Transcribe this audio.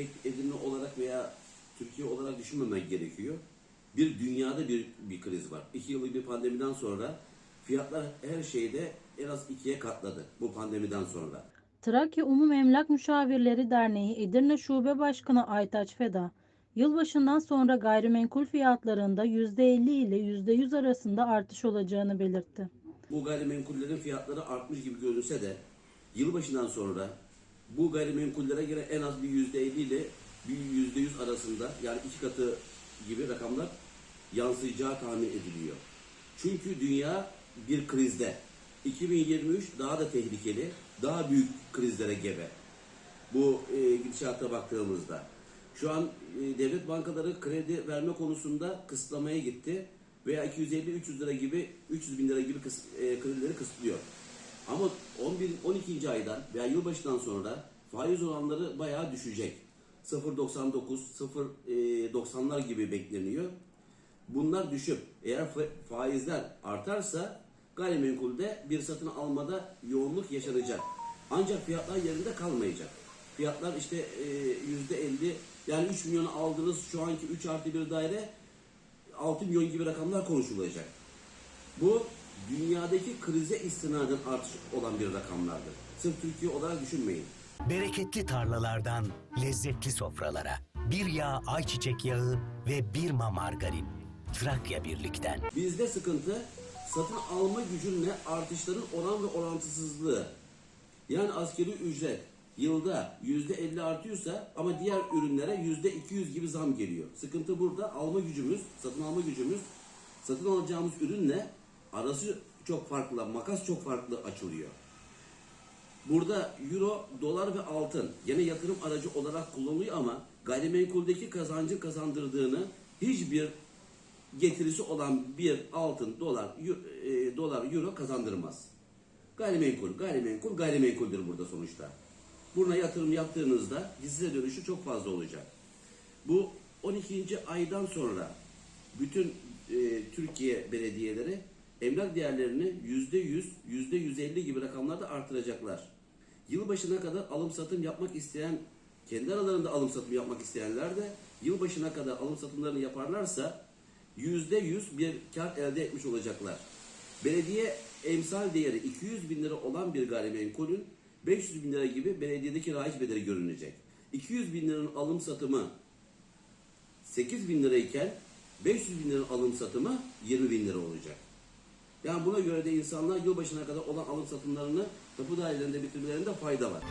tek Edirne olarak veya Türkiye olarak düşünmemek gerekiyor. Bir dünyada bir, bir kriz var. İki yıllık bir pandemiden sonra fiyatlar her şeyde en az ikiye katladı bu pandemiden sonra. Trakya Umum Emlak Müşavirleri Derneği Edirne Şube Başkanı Aytaç Feda, yılbaşından sonra gayrimenkul fiyatlarında %50 ile %100 arasında artış olacağını belirtti. Bu gayrimenkullerin fiyatları artmış gibi görünse de yılbaşından sonra bu gayrimenkullere göre en az bir yüzde elli ile bir yüzde yüz arasında yani iki katı gibi rakamlar yansıyacağı tahmin ediliyor. Çünkü dünya bir krizde. 2023 daha da tehlikeli, daha büyük krizlere gebe. Bu e, gidişata baktığımızda. Şu an e, devlet bankaları kredi verme konusunda kısıtlamaya gitti veya 250-300 lira gibi 300 bin lira gibi kıs- e, kredileri kısıtlıyor. Ama 11 12. aydan veya yılbaşından sonra faiz oranları bayağı düşecek. 0.99, 0.90'lar gibi bekleniyor. Bunlar düşüp eğer fa- faizler artarsa gayrimenkulde bir satın almada yoğunluk yaşanacak. Ancak fiyatlar yerinde kalmayacak. Fiyatlar işte e, yüzde 50 yani 3 milyon aldığınız şu anki 3 artı bir daire 6 milyon gibi rakamlar konuşulacak. Bu dünyadaki krize istinaden artış olan bir rakamlardır. Sırf Türkiye olarak düşünmeyin. Bereketli tarlalardan lezzetli sofralara. Bir yağ ayçiçek yağı ve bir ma margarin. Trakya Birlik'ten. Bizde sıkıntı satın alma gücünle artışların oran ve orantısızlığı. Yani askeri ücret yılda yüzde 50 artıyorsa ama diğer ürünlere yüzde 200 gibi zam geliyor. Sıkıntı burada alma gücümüz, satın alma gücümüz, satın alacağımız ürünle arası çok farklı, makas çok farklı açılıyor. Burada euro, dolar ve altın gene yatırım aracı olarak kullanılıyor ama gayrimenkuldeki kazancın kazandırdığını hiçbir getirisi olan bir altın, dolar, e, dolar, euro kazandırmaz. Gayrimenkul, gayrimenkul, gayrimenkuldür burada sonuçta. Buna yatırım yaptığınızda size dönüşü çok fazla olacak. Bu 12. aydan sonra bütün e, Türkiye belediyeleri emlak değerlerini %100, %150 gibi rakamlarda artıracaklar. Yılbaşına kadar alım satım yapmak isteyen, kendi aralarında alım satım yapmak isteyenler de yılbaşına kadar alım satımlarını yaparlarsa %100 bir kar elde etmiş olacaklar. Belediye emsal değeri 200 bin lira olan bir gayrimenkulün 500 bin lira gibi belediyedeki raiç bedeli görünecek. 200 bin liranın alım satımı 8 bin lirayken 500 bin liranın alım satımı 20 bin lira olacak. Yani buna göre de insanlar yılbaşına kadar olan alım satımlarını tapu dairelerinde bitirmelerinde fayda var.